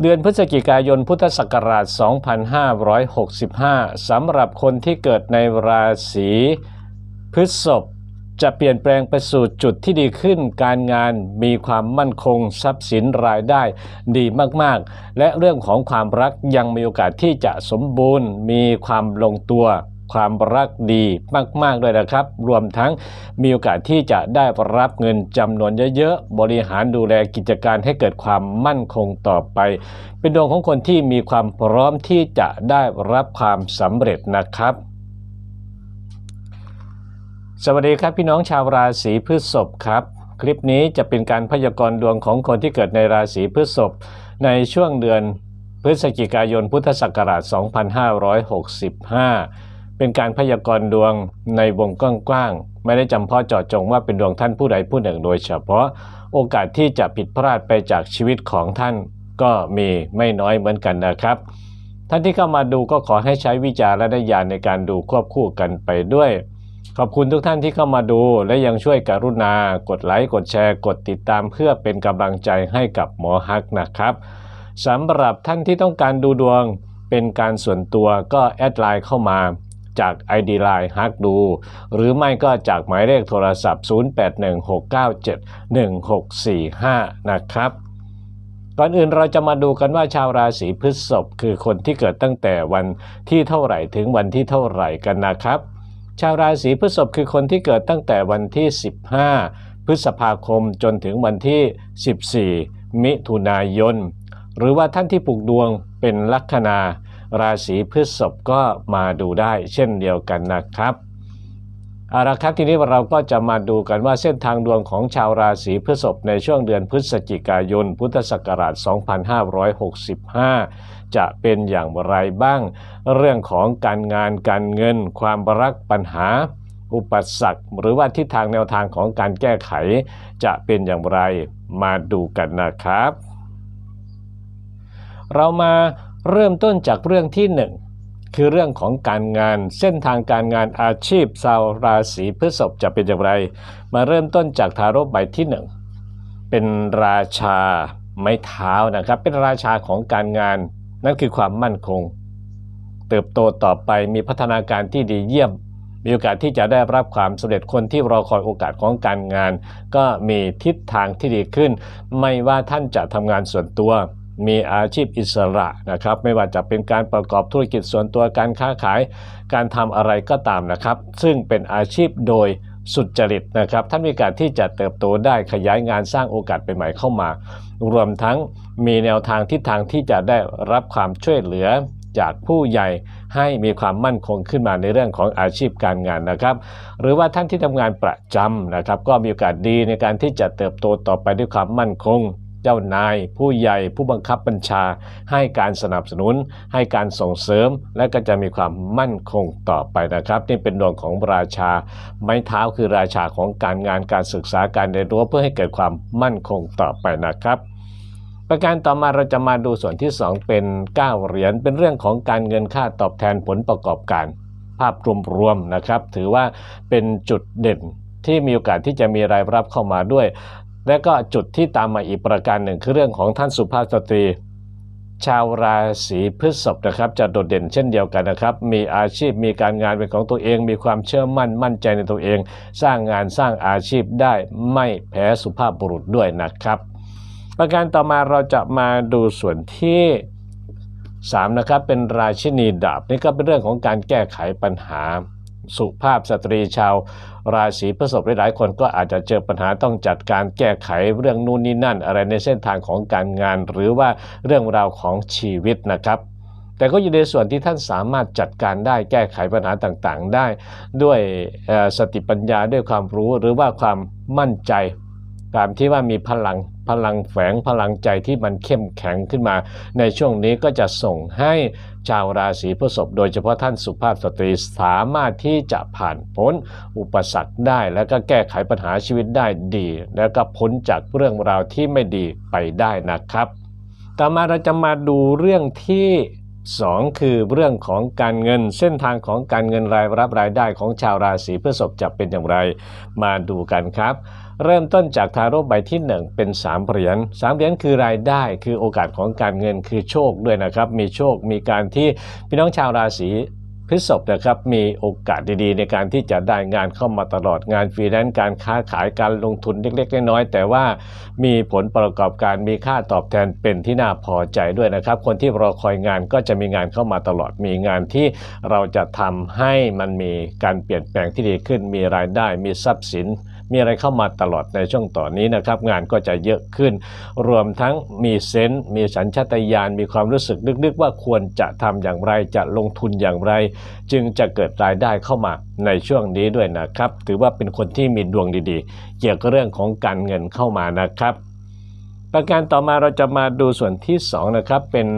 เดือนพฤศจิกายนพุทธศักราช 2565 สำหรับคนที่เกิดในราศีพฤษภจะเปลี่ยนแปลงไปสู่จุดที่ดีขึ้น การงานมีความมั่นคงทรัพย์สินรายได้ดีมาก ๆ และเรื่องของความรักยังมีโอกาสที่จะสมบูรณ์ มีความลงตัว ความรักดีมากๆด้วยนะครับ รวมทั้งมีโอกาสที่จะได้รับเงินจำนวนเยอะๆ บริหารดูแลกิจการให้เกิดความมั่นคงต่อไป เป็นดวงของคนที่มีความพร้อมที่จะได้รับความสำเร็จนะครับสวัสดีครับพี่น้องชาวราศีพฤษภครับ คลิปนี้จะเป็นการพยากรณ์ดวงของคนที่เกิดในราศีพฤษภในช่วงเดือนพฤศจิกายนพุทธศักราช 2565 เป็นการพยากรณ์ดวงในวงกว้างๆไม่ได้จำเพาะเจาะจงว่าเป็นดวงท่านผู้ใดผู้หนึ่งโดยเฉพาะ โอกาสที่จะผิดพลาดไปจากชีวิตของท่านก็มีไม่น้อยเหมือนกันนะครับ ท่านที่เข้ามาดูก็ขอให้ใช้วิจารณญาณในการดูควบคู่กันไปด้วย ขอบคุณทุกท่านที่เข้ามาดูและยังช่วยกรุณา กดไลค์กดแชร์ กดติดตามเพื่อเป็นกำลังใจให้กับหมอฮักนะครับสำหรับท่านที่ต้องการดูดวงเป็นการส่วนตัวก็แอดไลน์เข้ามา จาก ID Line ฮักดู หรือไม่ก็จากหมายเลขโทรศัพท์ 0816971645 นะครับ ก่อนอื่นเราจะมาดูกันว่าชาวราศีพฤษภคือคนที่เกิดตั้งแต่วันที่เท่าไหร่ถึงวันที่เท่าไหร่กันนะครับ ชาวราศีพฤษภคือคนที่เกิดตั้งแต่วันที่ 15 พฤษภาคมจนถึงวันที่ 14 มิถุนายน หรือว่าท่านที่ปลูกดวงเป็นลัคนา ราศีพฤษภก็มาดูได้เช่นเดียวกันนะครับเอาละครับทีนี้เราก็จะมาดูกันว่าเส้นทางดวงของชาวราศีพฤษภในช่วงเดือนพฤศจิกายน พุทธศักราช 2565 จะเป็นอย่างไรบ้าง เรื่องของการงานการเงิน ความรักปัญหา อุปสรรคหรือว่าทิศทางแนวทางของการแก้ไข จะเป็นอย่างไรมาดูกันนะครับ เรามา เริ่มต้นจากเรื่องที่หนึ่งคือเรื่องของการงานเส้นทางการงานอาชีพชาวราศีพฤษภจะเป็นอย่างไร มาเริ่มต้นจากทารกใบที่หนึ่งเป็นราชาไม้เท้านะครับ เป็นราชาของการงาน นั่นคือความมั่นคง เติบโตต่อไปมีพัฒนาการที่ดีเยี่ยม มีโอกาสที่จะได้รับความสำเร็จคนที่รอคอยโอกาสของการงาน ก็มีทิศทางที่ดีขึ้น ไม่ว่าท่านจะทำงานส่วนตัว มีอาชีพอิสระนะครับ ไม่ว่าจะเป็นการประกอบธุรกิจส่วนตัวการค้าขาย การทำอะไรก็ตามนะครับ ซึ่งเป็นอาชีพโดยสุจริตนะครับท่านมีโอกาสที่จะเติบโตได้ขยายงานสร้างโอกาสใหม่ๆเข้ามา รวมทั้งมีแนวทางทิศทางที่จะได้รับความช่วยเหลือจากผู้ใหญ่ให้มีความมั่นคงขึ้นมาในเรื่องของอาชีพการงานนะครับ หรือว่าท่านที่ทำงานประจำนะครับ ก็มีโอกาสดีในการที่จะเติบโตต่อไปด้วยความมั่นคง เจ้านาย ผู้ใหญ่ผู้บังคับบัญชา ให้การสนับสนุน ให้การส่งเสริม และก็จะมีความมั่นคงต่อไปนะครับ นี่เป็นดวงของราชา ไม้เท้าคือราชาของการงานการศึกษาการเรียนรู้เพื่อให้เกิดความมั่นคงต่อไปนะครับประการต่อมาเราจะมาดูส่วนที่ 2 เป็น 9 เหรียญเป็นเรื่องของการเงินค่าตอบแทนผลประกอบการ ภาพรวมๆนะครับ ถือว่าเป็นจุดเด่นที่มีโอกาสที่จะมีรายรับเข้ามาด้วย และก็จุดที่ตามมาอีกประการหนึ่งคือเรื่องของท่านสุภาพสตรี ชาวราศีพฤษภนะครับ จะโดดเด่นเช่นเดียวกันนะครับ มีอาชีพมีการงานเป็นของตัวเอง มีความเชื่อมั่นมั่นใจในตัวเอง สร้างงานสร้างอาชีพได้ไม่แพ้สุภาพบุรุษด้วยนะครับ ประการต่อมาเราจะมาดูส่วนที่3นะครับเป็นราชินีดาบนี่ก็เป็นเรื่องของการแก้ไขปัญหา สุภาพสตรีชาว ราศีพฤษภหลายคนก็อาจจะเจอปัญหาต้องจัดการแก้ไขเรื่องนู่นนี่นั่น อะไรในเส้นทางของการงาน หรือว่าเรื่องราวของชีวิตนะครับแต่ก็อยู่ในส่วนที่ท่านสามารถจัดการได้แก้ไขปัญหาต่างๆ ได้ ด้วยสติปัญญาด้วยความรู้หรือว่าความมั่นใจตามที่ว่ามีพลังพลังแฝงพลังใจที่มันเข้มแข็งขึ้นมา ในช่วงนี้ก็จะส่งให้ ชาวราศีพฤษภโดยเฉพาะท่านสุภาพสตรีสามารถที่จะผ่านพ้นอุปสรรคได้ แล้วก็แก้ไขปัญหาชีวิตได้ดี แล้วก็พ้นจากเรื่องราวที่ไม่ดีไปได้นะครับ ต่อมาเราจะมาดูเรื่องที่2คือเรื่องของการเงินเส้นทางของการเงินรายรับรายได้ของชาวราศีพฤษภจะเป็นอย่างไร มาดูกันครับเริ่มต้นจากทาโร่ใบที่ 1 เป็น 3 เหรียญ3เหรียญคือรายได้คือโอกาสของการเงินคือโชคด้วยนะครับ มีโชคมีการที่พี่น้องชาวราศีพฤษภนะครับมีโอกาสดีๆ ในการที่จะได้งานเข้ามาตลอดงานฟรีแลนซ์การค้าขายการลงทุนเล็กๆน้อยๆแต่ว่ามีผลประกอบการมีค่าตอบแทนเป็นที่น่าพอใจด้วยนะครับ คนที่รอคอยงานก็จะมีงานเข้ามาตลอดมีงานที่เราจะทำให้มันมีการเปลี่ยนแปลงที่ดีขึ้น มีรายได้มีทรัพย์สิน มีอะไรเข้ามาตลอดในช่วงต่อนนี้นะครับ งานก็จะเยอะขึ้น รวมทั้งมีเซนส์มีสัญชาตญาณมีความรู้สึกนึกๆว่าควรจะทำอย่างไรจะลงทุนอย่างไร จึงจะเกิดรายได้เข้ามาในช่วงนี้ด้วยนะครับ ถือว่าเป็นคนที่มีดวงดีๆ เกี่ยวกับเรื่องของการเงินเข้ามานะครับ ประการต่อมาเราจะมาดูส่วนที่2นะครับเป็น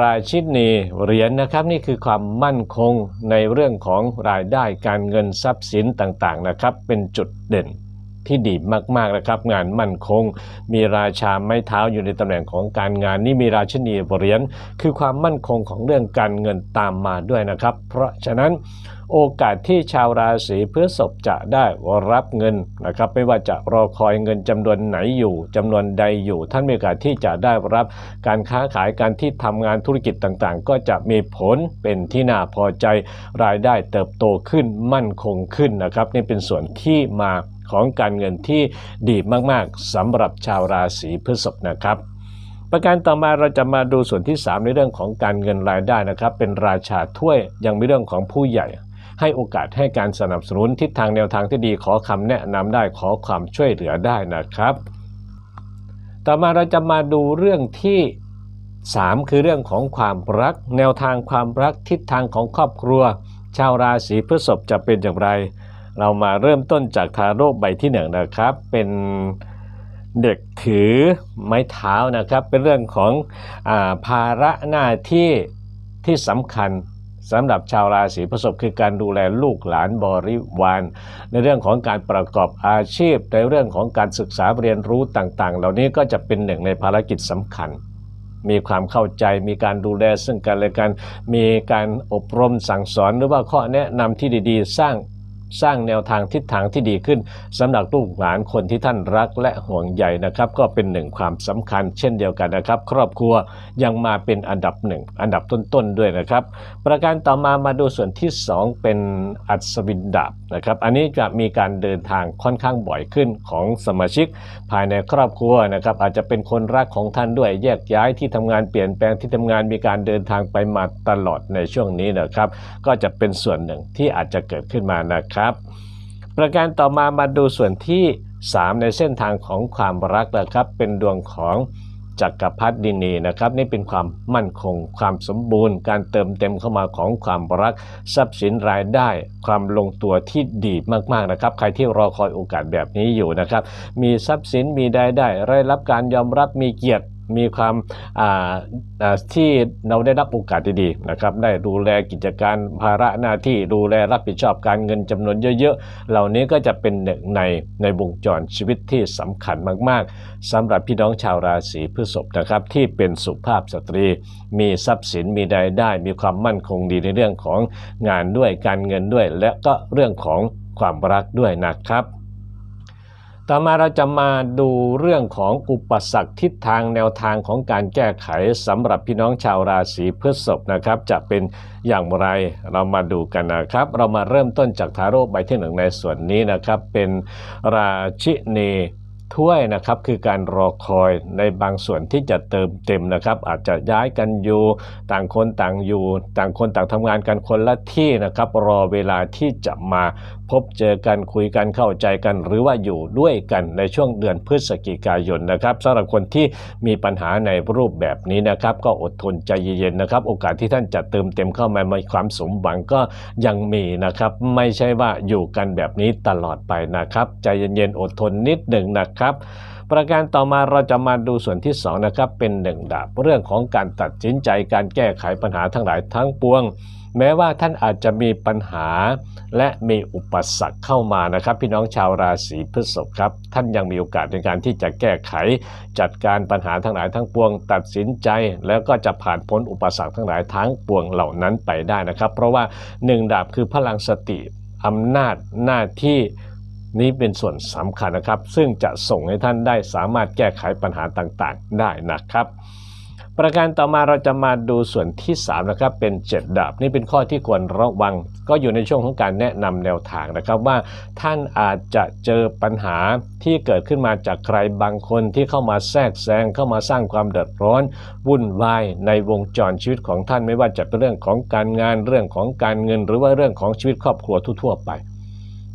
ราชินีเหรียญนะครับนี่คือความมั่นคงในเรื่องของรายได้การเงินทรัพย์สินต่างๆนะครับ เป็นจุดเด่นที่ดีมากๆนะครับ งานมั่นคง มีราชาไม้เท้าอยู่ในตำแหน่งของการงานนี่มีราชินีเหรียญคือความมั่นคงของเรื่องการเงินตามมาด้วยนะครับ เพราะฉะนั้น โอกาสที่ชาวราศีพฤษภจะได้รับเงินนะครับ ไม่ว่าจะรอคอยเงินจำนวนไหนอยู่จำนวนใดอยู่ ท่านมีโอกาสที่จะได้รับการค้าขายการที่ทำงานธุรกิจต่างๆ ก็จะมีผลเป็นที่น่าพอใจรายได้เติบโตขึ้นมั่นคงขึ้นนะครับนี่เป็นส่วนที่มาของการเงินที่ดีมากๆสำหรับชาวราศีพฤษภนะครับประการต่อมาเราจะมาดูส่วนที่ 3 ในเรื่องของการเงินรายได้นะครับ เป็นราชาถ้วยยังมีเรื่องของผู้ใหญ่ ให้โอกาสให้การสนับสนุนทิศทางแนวทางที่ดีขอคำแนะนำได้ขอความช่วยเหลือได้นะครับ ต่อมาเราจะมาดูเรื่องที่ 3 คือเรื่องของความรัก แนวทางความรักทิศทางของครอบครัว ชาวราศีพฤษภจะเป็นอย่างไร เรามาเริ่มต้นจากทาโร่ใบที่หนึ่งนะครับ เป็นเด็กถือไม้เท้านะครับ เป็นเรื่องของอาภาระหน้าที่ที่สำคัญ สำหรับชาวราศีพฤษภคือการดูแลลูกหลานบริวารในเรื่องของการประกอบอาชีพ ในเรื่องของการศึกษาเรียนรู้ต่างๆ เหล่านี้ก็จะเป็นหนึ่งในภารกิจสำคัญ มีความเข้าใจมีการดูแลซึ่งกันและกัน มีการอบรมสั่งสอนหรือว่าข้อแนะนำที่ดี ๆ สร้าง สร้างแนวทางทิศทางที่ดีขึ้นสำหรับลูกหลานคนที่ท่านรักและห่วงใยนะครับ ก็เป็นหนึ่งความสำคัญเช่นเดียวกันนะครับ ครอบครัวยังมาเป็นอันดับหนึ่งอันดับต้นๆด้วยนะครับ ประการต่อมามาดูส่วนที่ 2 เป็นอัศวินดาบนะครับ อันนี้จะมีการเดินทางค่อนข้างบ่อยขึ้นของสมาชิก ภายในครอบครัวนะครับอาจจะเป็นคนรักของท่านด้วยแยกย้ายที่ทำงานเปลี่ยนแปลงที่ทำงานมีการเดินทางไปมาตลอดในช่วงนี้นะครับ ก็จะเป็นส่วนหนึ่งที่อาจจะเกิดขึ้นมานะครับประการต่อมามาดูส่วนที่ 3 ในเส้นทางของความรักนะครับ เป็นดวงของจักรพรรดินีนะครับ นี่เป็นความมั่นคง ความสมบูรณ์ การเติมเต็มเข้ามาของความรัก ทรัพย์สินรายได้ ความลงตัวที่ดีมากๆนะครับ ใครที่รอคอยโอกาสแบบนี้อยู่นะครับ มีทรัพย์สินมีรายได้ได้รับการยอมรับมีเกียรติ มีความที่เราได้รับโอกาสดีๆนะครับได้ดูแลกิจการภาระหน้าที่ดูแลรับผิดชอบการเงินจำนวนเยอะๆ เหล่านี้ก็จะเป็นหนึ่งในในวงจรชีวิตที่สำคัญมากๆสำหรับพี่น้องชาวราศีพฤษภนะครับที่เป็นสุภาพสตรี มีทรัพย์สินมีรายได้ มีความมั่นคงดีในเรื่องของงานด้วยการเงินด้วย และก็เรื่องของความรักด้วยนะครับ ต่อมาเราจะมาดูเรื่องของอุปสรรคทิศทางแนวทางของการแก้ไขสำหรับพี่น้องชาวราศีพฤษภนะครับ จะเป็นอย่างไรเรามาดูกันนะครับ เรามาเริ่มต้นจากทาโร่ใบที่หนึ่งในส่วนนี้นะครับ เป็นราชินี ถ้วยนะครับคือการรอคอยในบางส่วนที่จะเติมเต็มนะครับ อาจจะย้ายกันอยู่ต่างคนต่างอยู่ ต่างคนต่างทำงานกันคนละที่นะครับ รอเวลาที่จะมาพบเจอกันคุยกันเข้าใจกัน หรือว่าอยู่ด้วยกันในช่วงเดือนพฤศจิกายนนะครับสำหรับคนที่มีปัญหาในรูปแบบนี้นะครับ ก็อดทนใจเย็นๆนะครับ โอกาสที่ท่านจะเติมเต็มเข้ามามีความสมหวังก็ยังมีนะครับ ไม่ใช่ว่าอยู่กันแบบนี้ตลอดไปนะครับ ใจเย็นๆอดทนนิดหนึ่งนะครับประการต่อมาเราจะมาดูส่วนที่ 2 นะครับ เป็นหนึ่งดาบเรื่องของการตัดสินใจการแก้ไขปัญหาทั้งหลายทั้งปวง แม้ว่าท่านอาจจะมีปัญหา และมีอุปสรรคเข้ามานะครับ พี่น้องชาวราศีพฤษภครับ ท่านยังมีโอกาสในการที่จะแก้ไข จัดการปัญหาทั้งหลายทั้งปวง ตัดสินใจ แล้วก็จะผ่านพ้นอุปสรรคทั้งหลายทั้งปวงเหล่านั้นไปได้นะครับ เพราะว่าหนึ่งดาบคือพลังสติอำนาจหน้าที่ นี้เป็นส่วนสำคัญนะครับ ซึ่งจะส่งให้ท่านได้สามารถแก้ไขปัญหาต่างๆ ได้นะครับประการต่อมาเราจะมาดูส่วนที่3นะครับเป็น 7 ดาบ นี่เป็นข้อที่ควรระวัง ก็อยู่ในช่วงของการแนะนำแนวทางนะครับว่าท่านอาจจะเจอปัญหาที่เกิดขึ้นมาจากใครบางคนที่เข้ามาแทรกแซงเข้ามาสร้างความเดือดร้อน วุ่นวายในวงจรชีวิตของท่านไม่ว่าจะเป็นเรื่องของการงานเรื่องของการเงิน หรือว่าเรื่องของชีวิตครอบครัวทั่วๆไป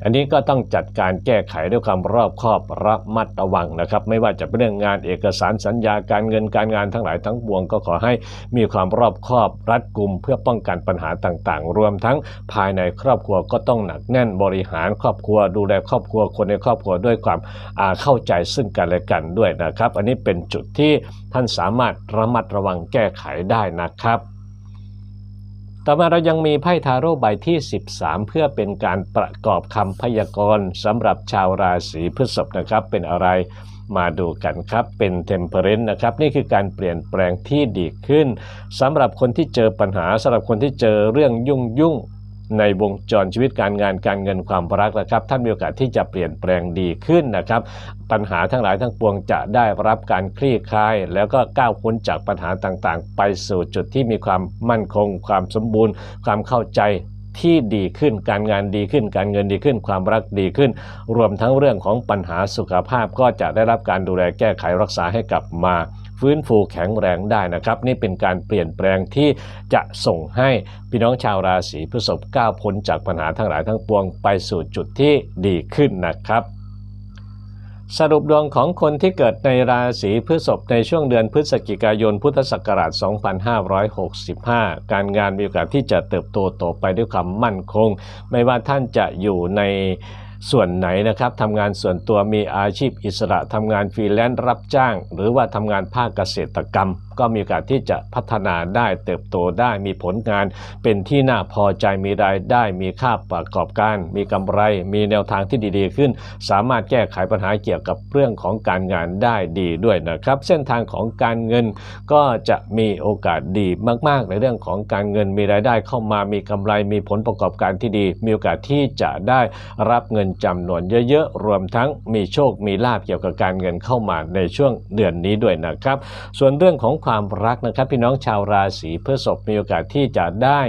อันนี้ก็ต้องจัดการแก้ไขด้วยความรอบคอบระมัดระวังนะครับ ไม่ว่าจะเป็นเรื่องงานเอกสารสัญญาการเงินการงานทั้งหลายทั้งปวงก็ขอให้มีความรอบคอบรัดกุม เพื่อป้องกันปัญหาต่างๆ รวมทั้งภายในครอบครัวก็ต้องหนักแน่นบริหารครอบครัว ดูแลครอบครัวคนในครอบครัวด้วยความเข้าใจซึ่งกันและกันด้วยนะครับ อันนี้เป็นจุดที่ท่านสามารถระมัดระวังแก้ไขได้นะครับ ต่อมาเรายังมีไพ่ทาโร่ใบที่ 13 เพื่อเป็นการประกอบคำพยากรณ์สำหรับชาวราศีพฤษภนะครับ เป็นอะไรมาดูกันครับ เป็นเทมเพอเรนต์นะครับ นี่คือการเปลี่ยนแปลงที่ดีขึ้นสำหรับคนที่เจอปัญหาสำหรับคนที่เจอเรื่องยุ่งยุ่ง ในวงจรชีวิตการงานการเงินความรักนะครับ ท่านมีโอกาสที่จะเปลี่ยนแปลงดีขึ้นนะครับ ปัญหาทั้งหลายทั้งปวงจะได้รับการคลี่คลาย แล้วก็ก้าวพ้นจากปัญหาต่างๆ ไปสู่จุดที่มีความมั่นคง ความสมบูรณ์ ความเข้าใจที่ดีขึ้นการงานดีขึ้น การเงินดีขึ้น ความรักดีขึ้น รวมทั้งเรื่องของปัญหาสุขภาพก็จะได้รับการดูแลแก้ไขรักษาให้กลับมา ฟื้นฟูแข็งแรงได้นะครับ นี่เป็นการเปลี่ยนแปลงที่จะส่งให้พี่น้องชาวราศีพฤษภก้าวพ้นจากปัญหาทั้งหลายทั้งปวงไปสู่จุดที่ดีขึ้นนะครับสรุปดวงของคนที่เกิดในราศีพฤษภในช่วงเดือนพฤศจิกายนพุทธศักราช 2565 การงานมีโอกาสที่จะเติบโตโตไปด้วยความมั่นคง ไม่ว่าท่านจะอยู่ใน ส่วนไหนนะครับทำงานส่วนตัวมีอาชีพอิสระทำงานฟรีแลนซ์รับจ้าง หรือว่าทำงานภาคเกษตรกรรม ก็มีโอกาสที่จะพัฒนาได้เติบโตได้มีผลงาน เป็นที่น่าพอใจมีรายได้มีค่าประกอบการ มีกำไร มีแนวทางที่ดีๆขึ้น สามารถแก้ไขปัญหาเกี่ยวกับเรื่องของการงานได้ดีด้วยนะครับ เส้นทางของการเงินก็จะมีโอกาสดีมากๆ ในเรื่องของการเงินมีรายได้เข้ามามีกำไรมีผลประกอบการที่ดี มีโอกาสที่จะได้รับเงินจำนวนเยอะๆ รวมทั้งมีโชคมีลาภเกี่ยวกับการเงินเข้ามาในช่วงเดือนนี้ด้วยนะครับ ส่วนเรื่องของความรักนะครับ พี่น้องชาวราศีพฤษภมีโอกาสที่จะได้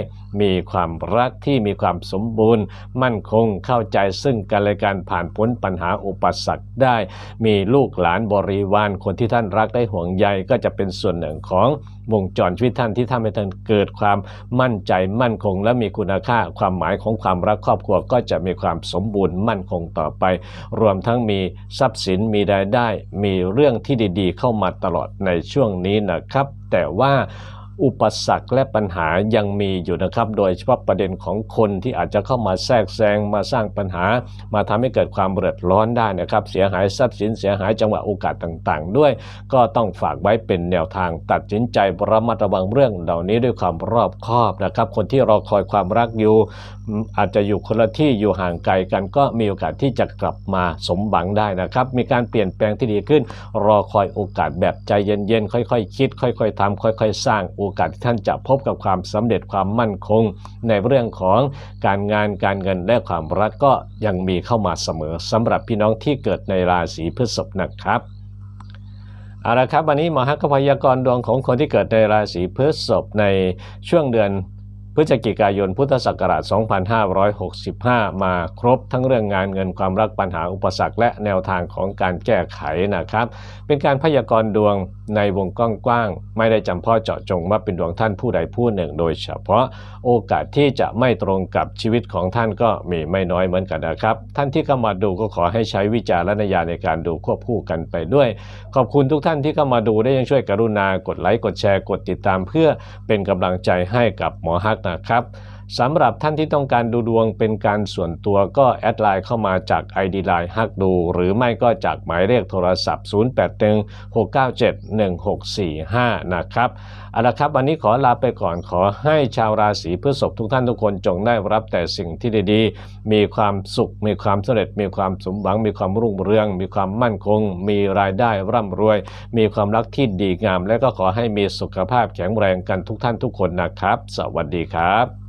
มีความรักที่มีความสมบูรณ์ มั่นคงเข้าใจซึ่งกันและกันผ่านพ้นปัญหาอุปสรรคได้ มีลูกหลานบริวารคนที่ท่านรักได้ห่วงใยก็จะเป็นส่วนหนึ่งของวงจรชีวิตท่านที่ทำให้ท่านเกิดความมั่นใจมั่นคง และมีคุณค่าความหมายของความรักครอบครัวก็จะมีความสมบูรณ์มั่นคงต่อไป รวมทั้งมีทรัพย์สินมีรายได้ มีเรื่องที่ดีๆ เข้ามาตลอดในช่วงนี้นะครับ แต่ว่า อุปสรรคและปัญหายังมีอยู่นะครับ โดยเฉพาะประเด็นของคนที่อาจจะเข้ามาแทรกแซงมาสร้างปัญหา มาทำให้เกิดความเดือดร้อนได้นะครับ เสียหายทรัพย์สินเสียหายจังหวะโอกาสต่างๆ ด้วย ก็ต้องฝากไว้เป็นแนวทางตัดสินใจระมัดระวังเรื่องเหล่านี้ด้วยความรอบคอบนะครับ คนที่รอคอยความรักอยู่ อาจจะอยู่คนละที่อยู่ห่างไกลกันก็มีโอกาสที่จะกลับมาสมหวังได้นะครับ มีการเปลี่ยนแปลงที่ดีขึ้น รอคอยโอกาสแบบใจเย็นๆ ค่อยๆ คิด ค่อยๆทำค่อย ๆ สร้างโอกาสที่ท่านจะพบกับความสำเร็จความมั่นคง ในเรื่องของการงานการเงินและความรักก็ยังมีเข้ามาเสมอสำหรับพี่น้องที่เกิดในราศีพฤษภนะครับเอาละครับวันนี้หมอฮักพยากรณ์ดวงของคนที่เกิดในราศีพฤษภในช่วงเดือน ฤศจิกายนพุทธศักราช 2565 มาครบทั้งเรื่องงานเงินความรักปัญหาอุปสรรคและแนวทางของการแก้ไขนะครับ เป็นการพยากรณ์ดวง ในวงกว้างๆไม่ได้จำเพาะเจาะจงว่าเป็นดวงท่านผู้ใดผู้หนึ่ง โดยเฉพาะโอกาสที่จะไม่ตรงกับชีวิตของท่านก็มีไม่น้อยเหมือนกันนะครับ ท่านที่เข้ามาดูก็ขอให้ใช้วิจารณญาณในการดูควบคู่กันไปด้วย ขอบคุณทุกท่านที่เข้ามาดูได้ยังช่วยกรุณากดไลค์กดแชร์กดติดตาม เพื่อเป็นกำลังใจให้กับหมอฮักนะครับ สำหรับท่านที่ต้องการดูดวงเป็นการส่วนตัวก็แอดไลน์เข้ามาจาก ID ไลน์ฮักดู หรือไม่ก็จากหมายเลขโทรศัพท์ 0816971645 นะครับเอาละครับ วันนี้ขอลาไปก่อนขอให้ชาวราศีพฤษภทุกท่านทุกคนจงได้รับแต่สิ่งที่ดีๆ มีความสุข มีความสำเร็จ มีความสมหวัง มีความรุ่งเรือง มีความมั่นคง มีรายได้ร่ำรวย มีความรักที่ดีงาม และก็ขอให้มีสุขภาพแข็งแรงกันทุกท่านทุกคนนะครับ สวัสดีครับ